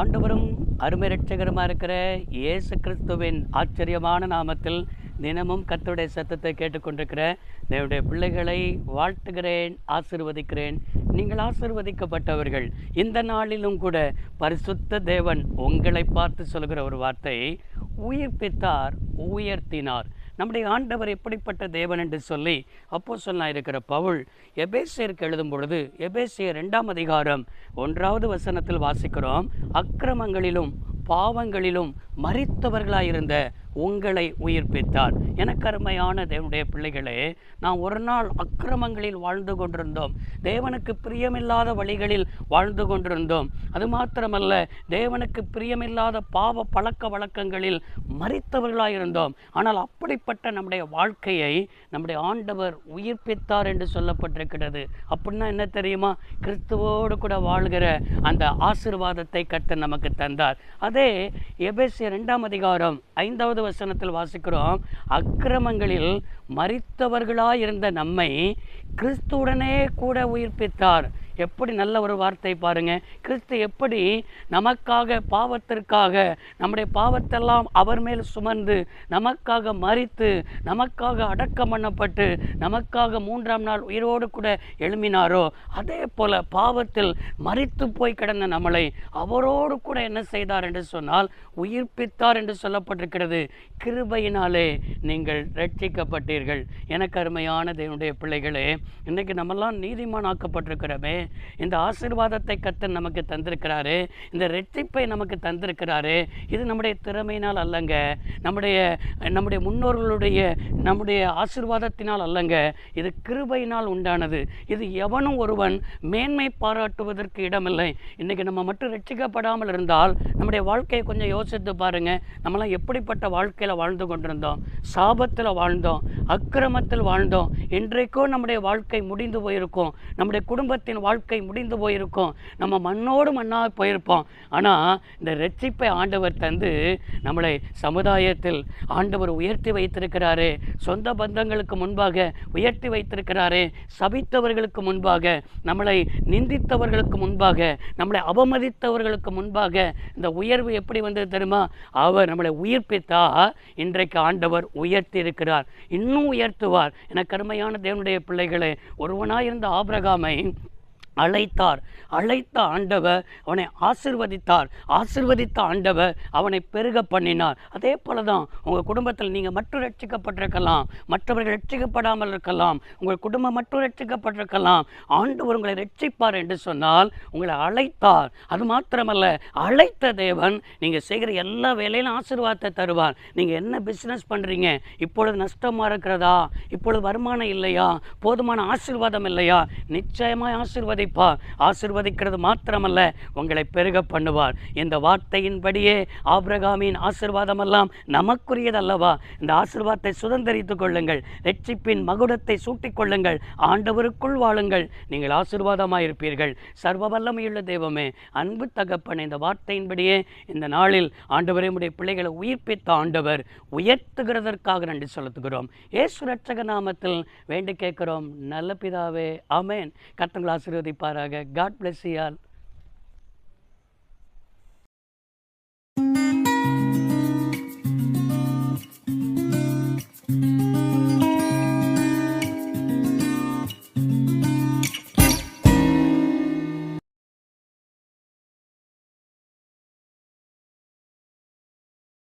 ஆண்டவரும் அருமை ரட்சகரமாக இருக்கிற இயேசு கிறிஸ்துவின் ஆச்சரியமான நாமத்தில் தினமும் கத்துடைய சத்தத்தை கேட்டுக்கொண்டிருக்கிற என்னுடைய பிள்ளைகளை வாழ்த்துகிறேன் ஆசிர்வதிக்கிறேன். நீங்கள் ஆசிர்வதிக்கப்பட்டவர்கள். இந்த நாளிலும் கூட பரிசுத்த தேவன் உங்களை பார்த்து சொல்கிற ஒரு வார்த்தை உயிர்ப்பித்தார் உயர்த்தினார். நம்முடைய ஆண்டவர் எப்படிப்பட்ட தேவன் என்று சொல்லி அப்போ சொன்னா இருக்கிற பவுல் எபேசியருக்கு எழுதும் பொழுது எபேசியர் ரெண்டாம் அதிகாரம் ஒன்றாவது வசனத்தில் வாசிக்கிறோம் அக்கிரமங்களிலும் பாவங்களிலும் மறித்தவர்களாயிருந்த உங்களை உயிர்ப்பித்தார். எனக்கு அருமையான தேவனுடைய பிள்ளைகளே நாம் ஒரு நாள் அக்கிரமங்களில் வாழ்ந்து கொண்டிருந்தோம். தேவனுக்கு பிரியமில்லாத வழிகளில் வாழ்ந்து கொண்டிருந்தோம். அது மாத்திரமல்ல தேவனுக்கு பிரியமில்லாத பாவ பழக்க வழக்கங்களில் மறித்தவர்களாயிருந்தோம் ஆனால் அப்படிப்பட்ட நம்முடைய வாழ்க்கையை நம்முடைய ஆண்டவர் உயிர்ப்பித்தார் என்று சொல்லப்பட்டிருக்கிறது. அப்படின்னா என்ன தெரியுமா? கிறிஸ்துவோடு கூட வாழ்கிற அந்த ஆசீர்வாதத்தை கட்ட நமக்கு தந்தார். அதே எபேசிய ரெண்டாம் அதிகாரம் ஐந்தாவது வசனத்தில் வாசிக்கிறோம் அக்கிரமங்களில் மறித்தவர்களாயிருந்த நம்மை கிறிஸ்துடனே கூட உயிர்ப்பித்தார். எப்படி நல்ல ஒரு வார்த்தை பாருங்கள் கிறிஸ்து எப்படி நமக்காக பாவத்திற்காக நம்முடைய பாவத்தெல்லாம் அவர் மேல் சுமந்து நமக்காக மறித்து நமக்காக அடக்கம் பண்ணப்பட்டு நமக்காக மூன்றாம் நாள் உயிரோடு கூட எழுமினாரோ அதே போல் பாவத்தில் மறித்து போய் கிடந்த நம்மளை அவரோடு கூட என்ன செய்தார் என்று சொன்னால் உயிர்ப்பித்தார் என்று சொல்லப்பட்டிருக்கிறது. கிருபையினாலே நீங்கள் ரட்சிக்கப்பட்டீர்கள். எனக்கு அருமையான தேவனுடைய பிள்ளைகளே இன்றைக்கு நம்மெல்லாம் நீதிமான் ஆக்கப்பட்டிருக்கிறோமே இந்த ஆசீர்வாதத்தை கத்தர் நமக்கு தந்திருக்கிறாரு. இந்த ரெட்டிப்பை நமக்கு தந்திருக்கிறாரு. இது நம்முடைய திறமையினால் அல்லங்க. நம்முடைய நம்முடைய முன்னோர்களுடைய நம்முடைய ஆசீர்வாதத்தினால் அல்லங்க. இது கிருபையினால் உண்டானது. இது எவனும் ஒருவன் மேன்மை பாராட்டுவதற்கு இடமில்லை. இன்னைக்கு நம்ம மட்டும் ரட்சிக்கப்படாமல் இருந்தால் நம்முடைய வாழ்க்கையை கொஞ்சம் யோசித்து பாருங்க. நம்மளாம் எப்படிப்பட்ட வாழ்க்கையில் வாழ்ந்து கொண்டிருந்தோம். சாபத்தில் வாழ்ந்தோம். அக்கிரமத்தில் வாழ்ந்தோம். இன்றைக்கோ நம்முடைய வாழ்க்கை முடிந்து போயிருக்கும். நம்முடைய குடும்பத்தின் வாழ்க்கை முடிந்து போயிருக்கும். நம்ம மண்ணோடு மண்ணாக போயிருப்போம். ஆனால் இந்த ரட்சிப்பை ஆண்டவர் தந்து நம்மளை சமுதாயத்தில் ஆண்டவர் உயர்த்தி வைத்திருக்கிறாரு. சொந்த பந்தங்களுக்கு முன்பாக உயர்த்தி வைத்திருக்கிறாரே. சபித்தவர்களுக்கு முன்பாக நம்மளை நிந்தித்தவர்களுக்கு முன்பாக நம்மளை அவமதித்தவர்களுக்கு முன்பாக இந்த உயர்வு எப்படி வந்தது தெரியுமா? அவர் நம்மளை உயிர்ப்பித்தா இன்றைக்கு ஆண்டவர் உயர்த்தி இருக்கிறார் இன்னும் உயர்த்துவார். என கருமையான தேவனுடைய பிள்ளைகளே ஒருவனாயிருந்த ஆபிரகாமை அழைத்தார். அழைத்த ஆண்டவர் அவனை ஆசிர்வதித்தார். ஆசிர்வதித்த ஆண்டவர் அவனை பெருக பண்ணினார். அதே போல தான் உங்கள் குடும்பத்தில் நீங்கள் மட்டும் ரட்சிக்கப்பட்டிருக்கலாம். மற்றவர்கள் ரட்சிக்கப்படாமல் இருக்கலாம். உங்கள் குடும்பம் மட்டும் ரட்சிக்கப்பட்டிருக்கலாம். ஆண்டவர் உங்களை ரட்சிப்பார் என்று சொன்னால் உங்களை அழைத்தார். அது மாத்திரமல்ல அழைத்த தேவன் நீங்கள் செய்கிற எல்லா வேலையிலும் ஆசீர்வாதத்தை தருவார். நீங்கள் என்ன பிஸ்னஸ் பண்ணுறீங்க இப்பொழுது நஷ்டமாக இருக்கிறதா? இப்பொழுது வருமானம் இல்லையா? போதுமான ஆசீர்வாதம் இல்லையா? நிச்சயமாய் ஆசீர்வதிப்பார் ஆசிர்வதிக்கிறது மாத்திரமல்ல உங்களை பெருக பண்ணுவார். இந்த வார்த்தையின்படியே ஆபிரகாமின் ஆசீர்வாதம் எல்லாம் நமக்குரியது இந்த ஆசிர்வாதத்தை சுதந்திரித்துக் கொள்ளுங்கள். ரட்சிப்பின் மகுடத்தை சூட்டிக்கொள்ளுங்கள் ஆண்டவருக்குள் வாழுங்கள். நீங்கள் ஆசிர்வாதமாயிருப்பீர்கள். சர்வ வல்லமையுள்ள தெய்வமே அன்பு தகப்பன் இந்த வார்த்தையின்படியே இந்த நாளில் ஆண்டவரே உடைய பிள்ளைகளை உயிர்ப்பித்த ஆண்டவர் உயர்த்துகிறதற்காக நன்றி செலுத்துகிறோம். ஏசு ரட்சக நாமத்தில் வேண்டி கேட்கிறோம். நல்ல பிதாவே ஆமென். ஆசீர்வதி ஆசீர்வதிப்பாராக காட் பிளஸ் யூ ஆல்